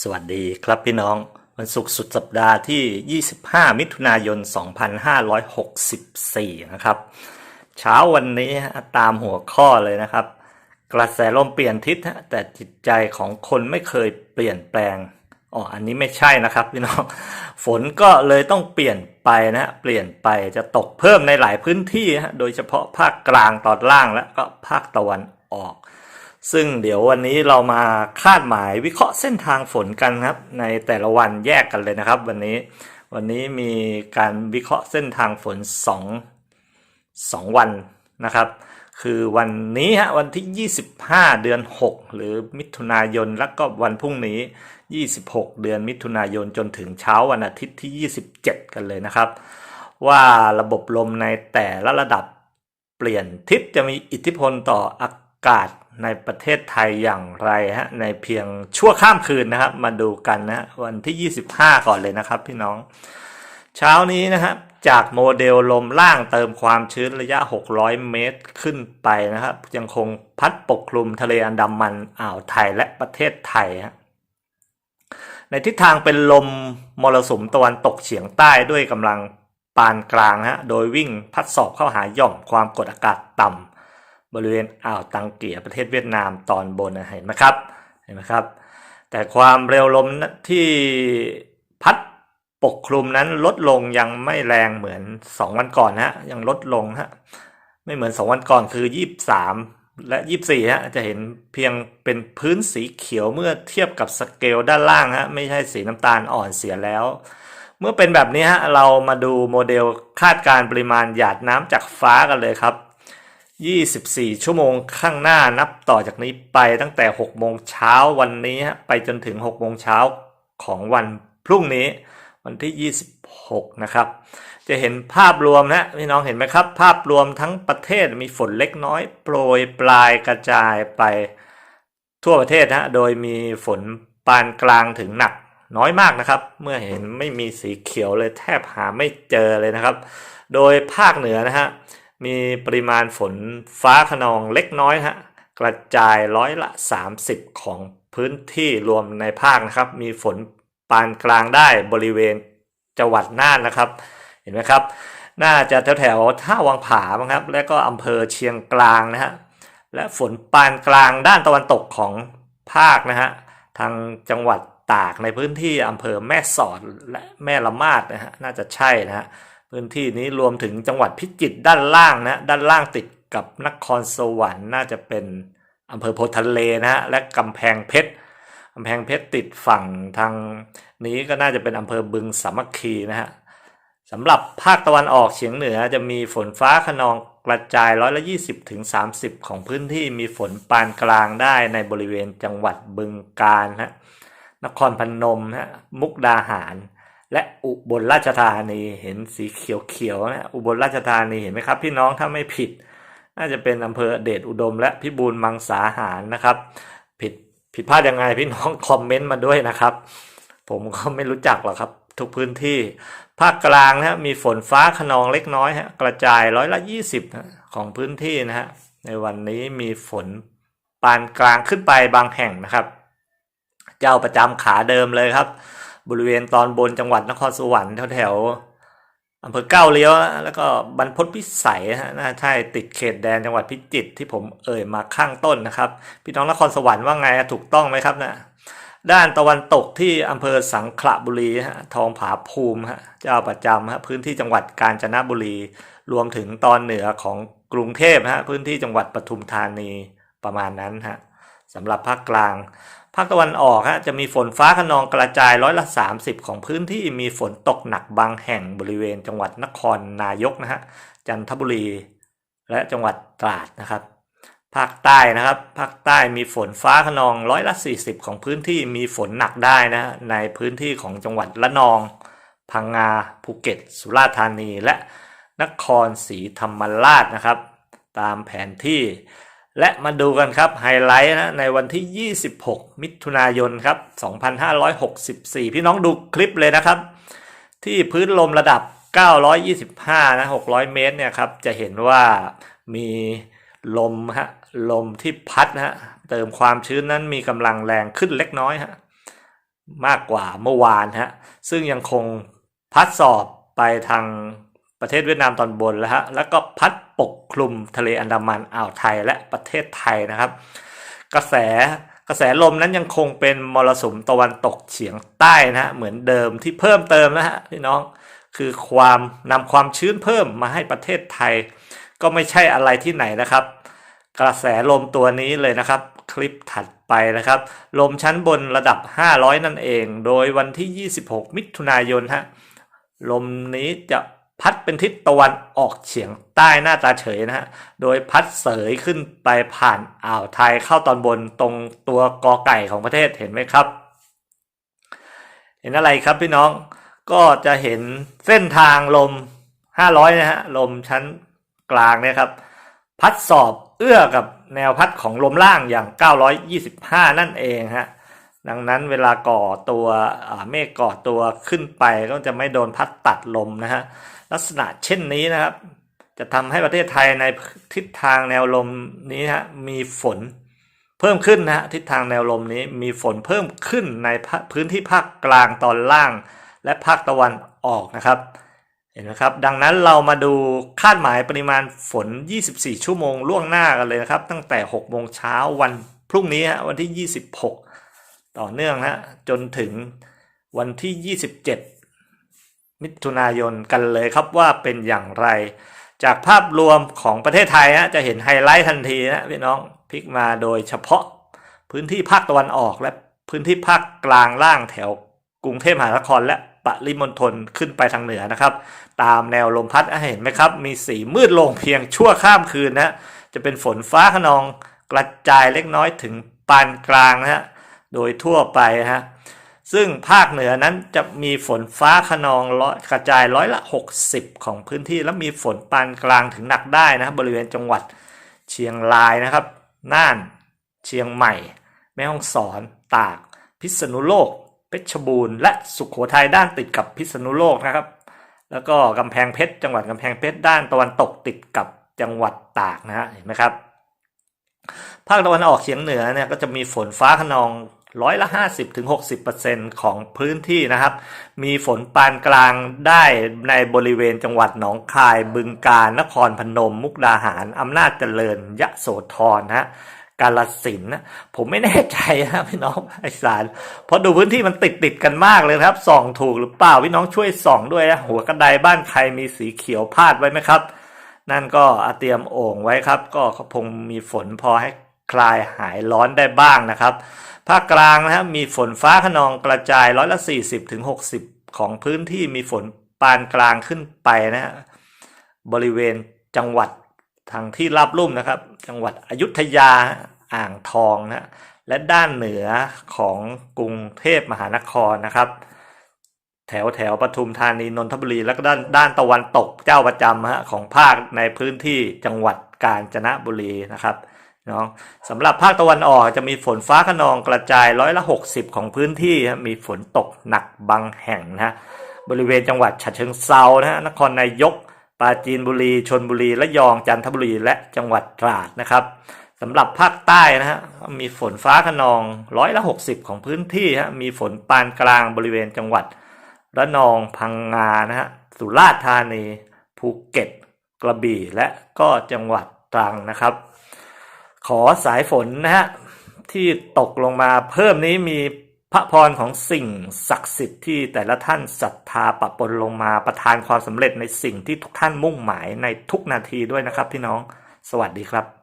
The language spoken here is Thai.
สวัสดีครับพี่น้อง วันศุกร์สุดสัปดาห์ที่ 25 มิถุนายน 2564 นะครับ เช้าวันนี้ตามหัวข้อเลยนะครับ กระแสลมเปลี่ยนทิศแต่จิตใจของคนไม่เคยเปลี่ยนแปลงอ๋ออันนี้ไม่ใช่นะครับพี่น้องฝนก็เลยต้องเปลี่ยนไปนะเปลี่ยนไปจะตกเพิ่มในหลายพื้นที่ฮะโดยเฉพาะภาคกลางตอนล่างและก็ภาคตะวันออก ซึ่งเดี๋ยววันนี้เรามาคาดหมายวิเคราะห์เส้นทางฝนกันครับ ในแต่ละวันแยกกันเลยนะครับ วันนี้วันนี้มีการวิเคราะห์เส้นทางฝนสองสองวันนะครับ คือวันนี้ฮะวันที่ 25 เดือน 6 หรือมิถุนายนแล้วก็วันพรุ่งนี้ 26 เดือนมิถุนายนจนถึงเช้าวันอาทิตย์ที่ 27 กันเลยนะครับ ว่าระบบลมในแต่ละระดับเปลี่ยนทิศจะมีอิทธิพลต่ออากาศในประเทศไทยอย่างไรฮะในเพียงชั่วข้ามคืนนะครับ มาดูกันนะฮะวันที่ 25 ก่อนเลยนะครับพี่น้อง เช้านี้นะครับจากโมเดลลมล่างเติมความชื้นระยะ 600 เมตรขึ้นไปนะครับ ยังคงพัดปกคลุมทะเลอันดามันอ่าวไทยและประเทศไทยฮะในทิศทางเป็นลมมรสุมตะวันตกเฉียงใต้ด้วยกำลังปานกลางฮะโดยวิ่งพัดสอบเข้าหาหย่อมความกดอากาศต่ำ บริเวณอ่าวตังเกียประเทศเวียดนามตอนบนนะเห็นไหมครับเห็นไหมครับ แต่ความเร็วลมที่พัดปกคลุมนั้นลดลงยังไม่แรงเหมือน 2 วันก่อนนะฮะยังลดลงฮะไม่เหมือน 2 วันก่อนคือ 23 และ 24ฮะจะเห็นเพียงเป็นพื้นสีเขียวเมื่อเทียบกับสเกลด้านล่างฮะไม่ใช่สีน้ำตาลอ่อนเสียแล้ว เมื่อเป็นแบบนี้ฮะเรามาดูโมเดลคาดการปริมาณหยาดน้ำจากฟ้ากันเลยครับ 24 ชั่วโมงข้างหน้านับต่อจากนี้ไปตั้งแต่ 6 โมงเช้าวันนี้ไปจนถึง 6 โมงเช้าของวันพรุ่งนี้วันที่ 26 นะครับ จะเห็นภาพรวมนะพี่น้องเห็นไหมครับ ภาพรวมทั้งประเทศมีฝนเล็กน้อย โปรยปลายกระจายไปทั่วประเทศนะโดยมีฝนปานกลางถึงหนักน้อยมากนะครับ เมื่อเห็นไม่มีสีเขียวเลยแทบหาไม่เจอเลยนะครับ โดยภาคเหนือนะฮะ มีปริมาณฝนฟ้าขนองเล็กน้อยฮะกระจายร้อยละ 30 ของพื้นที่รวมในภาคนะครับ มีฝนปานกลางได้บริเวณจังหวัดน่านนะครับ เห็นไหมครับ น่าจะแถวแถวท่าวังผาครับ และก็อำเภอเชียงกลางนะฮะและฝนปานกลางด้านตะวันตกของภาคนะฮะทางจังหวัดตากในพื้นที่อำเภอแม่สอดและแม่ละมาดนะฮะน่าจะใช่นะฮะ พื้นที่นี้รวมถึงจังหวัดพิจิตรด้านล่างนะด้านล่างติดกับนครสวรรค์น่าจะเป็นอำเภอโพธิ์ทะเลนะฮะและกำแพงเพชรกำแพงเพชรติดฝั่งทางนี้ก็น่าจะเป็นอำเภอบึงสามัคคีนะฮะสำหรับภาคตะวันออกเฉียงเหนือจะมีฝนฟ้าขนองกระจายร้อยละยี่สิบถึงสามสิบของพื้นที่มีฝนปานกลางได้ในบริเวณจังหวัดบึงกาฬฮะนครพนมฮะมุกดาหาร และอุบลราชธานีเห็นสีเขียวๆนะอุบลราชธานีเห็นไหมครับพี่น้องถ้าไม่ผิด น่าจะเป็นอำเภอเดชอุดม และพิบูลมังสาหารนะครับ ผิดผิดพลาดยังไงพี่น้องคอมเมนต์มาด้วยนะครับ ผมก็ไม่รู้จักหรอกครับ ทุกพื้นที่ ภาคกลางนะมีฝนฟ้าขนองเล็กน้อยฮะกระจายร้อยละยี่สิบของพื้นที่นะฮะในวันนี้มีฝนปานกลางขึ้นไปบางแห่งนะครับ เจ้าประจำขาเดิมเลยครับ บริเวณตอนบนจังหวัดนครสวรรค์แถวแถวๆอำเภอเก้าเลี้ยว แล้วก็บรรพตพิสัยฮะน่าใช่ติดเขตแดนจังหวัดพิจิตรที่ผมเอ่ยมาข้างต้นนะครับ พี่น้องนครสวรรค์ว่าไงถูกต้องไหมครับนะด้านตะวันตกที่อำเภอสังขละบุรีฮะทองผาภูมิฮะเจ้าประจำฮะพื้นที่จังหวัดกาญจนบุรี รวมถึงตอนเหนือของกรุงเทพฮะพื้นที่จังหวัดปทุมธานีประมาณนั้นฮะสำหรับภาคกลาง ภาคตะวันออกฮะจะมีฝนฟ้าขนองกระจายร้อยละ 30 ของพื้นที่มีฝนตกหนักบางแห่งบริเวณจังหวัดนครนายกนะฮะจันทบุรี และจังหวัดตราดนะครับ ภาคใต้นะครับภาคใต้มีฝนฟ้าขนองร้อยละ 40 ของพื้นที่มีฝนหนักได้นะในพื้นที่ของจังหวัดละนอง พังงาภูเก็ต สุราษฎร์ธานีและนครศรีธรรมราชนะครับ ตามแผนที่ และมาดูกันครับไฮไลท์นะในวันที่ 26 มิถุนายนครับ 2564 พี่น้องดูคลิปเลยนะครับ ที่พื้นลมระดับ 925 นะ 600 เมตรเนี่ยครับ จะเห็นว่ามีลมฮะลมที่พัดฮะเติมความชื้นนั้นมีกำลังแรงขึ้นเล็กน้อยฮะมากกว่าเมื่อวานฮะซึ่งยังคงพัดสอบไปทาง ประเทศเวียดนามตอนบนแล้วฮะแล้วก็พัดปกคลุมทะเลอันดามันอ่าวไทยและประเทศไทยนะครับ กระแสกระแสลมนั้นยังคงเป็นมรสุมตะวันตกเฉียงใต้นะฮะเหมือนเดิมที่เพิ่มเติมนะฮะพี่น้องคือความนำความชื้นเพิ่มมาให้ประเทศไทย ก็ไม่ใช่อะไรที่ไหนนะครับ กระแสลมตัวนี้เลยนะครับ คลิปถัดไปนะครับ ลมชั้นบนระดับ 500 นั่นเอง โดยวันที่ 26 มิถุนายนฮะลมนี้จะ พัดเป็นทิศตะวันออกเฉียงใต้หน้าตาเฉยนะฮะ โดยพัดเสยขึ้นไปผ่านอ่าวไทยเข้าตอนบนตรงตัวกอไก่ของประเทศเห็นไหมครับ เห็นอะไรครับพี่น้องก็จะเห็นเส้นทางลม 500 นะฮะ ลมชั้นกลางเนี่ยครับ พัดสอบเอื้อกับแนวพัดของลมล่างอย่าง 925 นั่นเองฮะ ดังนั้นเวลาก่อตัวเมฆก่อตัวขึ้นไปก็จะไม่โดนพัดตัดลมนะฮะลักษณะเช่นนี้นะครับ จะทำให้ประเทศไทยในทิศทางแนวลมนี้ฮะมีฝนเพิ่มขึ้นนะฮะทิศทางแนวลมนี้มีฝนเพิ่มขึ้นในพื้นที่ภาคกลางตอนล่าง และภาคตะวันออกนะครับเห็นไหมครับดังนั้นเรามาดูคาดหมายปริมาณฝน 24 ชั่วโมงล่วงหน้ากันเลยนะครับ ตั้งแต่ 6 โมงเช้าวันพรุ่งนี้ฮะวันที่ 26 ต่อเนื่องฮะจนถึงวันที่ 27 มิถุนายนกันเลยครับว่าเป็นอย่างไร จากภาพรวมของประเทศไทยฮะจะเห็นไฮไลท์ทันทีนะพี่น้องพลิกมาโดยเฉพาะพื้นที่ภาคตะวันออกและพื้นที่ภาคกลางล่างแถวกรุงเทพมหานครและปริมณฑลขึ้นไปทางเหนือนะครับ ตามแนวลมพัดเห็นไหมครับ มีสีมืดลงเพียงชั่วข้ามคืนนะจะเป็นฝนฟ้าขนองกระจายเล็กน้อยถึงปานกลางนะฮะ โดยทั่วไปฮะซึ่งภาคเหนือนั้นจะมีฝนฟ้าขนองกระจายร้อยละ 60 ของพื้นที่ แล้วมีฝนปานกลางถึงหนักได้นะบริเวณจังหวัดเชียงรายนะครับ น่านเชียงใหม่ แม่ฮ่องสอน ตาก พิษณุโลก เพชรบูรณ์และสุขโขทัยด้านติดกับพิษณุโลกนะครับ แล้วก็กำแพงเพชรจังหวัดกำแพงเพชรด้านตะวันตกติดกับจังหวัดตากนะฮะเห็นไหมครับภาคตะวันออกเฉียงเหนือเนี่ยก็จะมีฝนฟ้าขนอง ร้อยละ 50ถึง60%ของพื้นที่นะครับ มีฝนปานกลางได้ในบริเวณจังหวัดหนองคาย บึงกาฬนครพนม มุกดาหาร อำนาจเจริญ ยะโสธรนะฮะกาลสินนะผมไม่แน่ใจนะพี่น้องไอสารเพราะดูพื้นที่มันติดติดกันมากเลยครับส่องถูกหรือเปล่าพี่น้องช่วยส่องด้วยนะหัวกระไดบ้านใครมีสีเขียวพาดไว้ไหมครับ นั่นก็เตรียมโอ่งไว้ครับ ก็คงมีฝนพอให้ คลายหายร้อนได้บ้างนะครับ ภาคกลางนะครับมีฝนฟ้าขนองกระจายร้อยละ40ถึง60 ของพื้นที่มีฝนปานกลางขึ้นไปนะฮะบริเวณจังหวัดทางที่ราบลุ่มนะครับ จังหวัดอยุธยาอ่างทองนะและด้านเหนือของกรุงเทพมหานครนะครับ แถวแถวปทุมธานีนนทบุรีแล้วก็ด้านด้านตะวันตกเจ้าประจำฮะของภาคในพื้นที่จังหวัดกาญจนบุรีนะครับ นาะสำหรับภาคตะวันออกจะมีฝนฟ้าขนองกระจายร้อยละ 60 ของพื้นที่มีฝนตกหนักบางแห่งนะบริเวณจังหวัดฉะเชิงเซานะฮะนครนายกปราจีนบุรีชนบุรีระยองจันทบุรีและจังหวัดตราดนะครับสำหรับภาคใต้นะฮะมีฝนฟ้าขนองร้อยละ 60 ของพื้นที่ฮะมีฝนปานกลางบริเวณจังหวัดระนองพังงานะฮะสุราษฎร์ธานีภูเก็ต กระบี่และก็จังหวัดตรังนะครับ ขอสายฝนนะฮะที่ตกลงมาเพิ่มนี้มีพระพรของสิ่งศักดิ์สิทธิ์ที่แต่ละท่านศรัทธาปะปนลงมาประทานความสำเร็จในสิ่งที่ทุกท่านมุ่งหมายในทุกนาทีด้วยนะครับพี่น้องสวัสดีครับ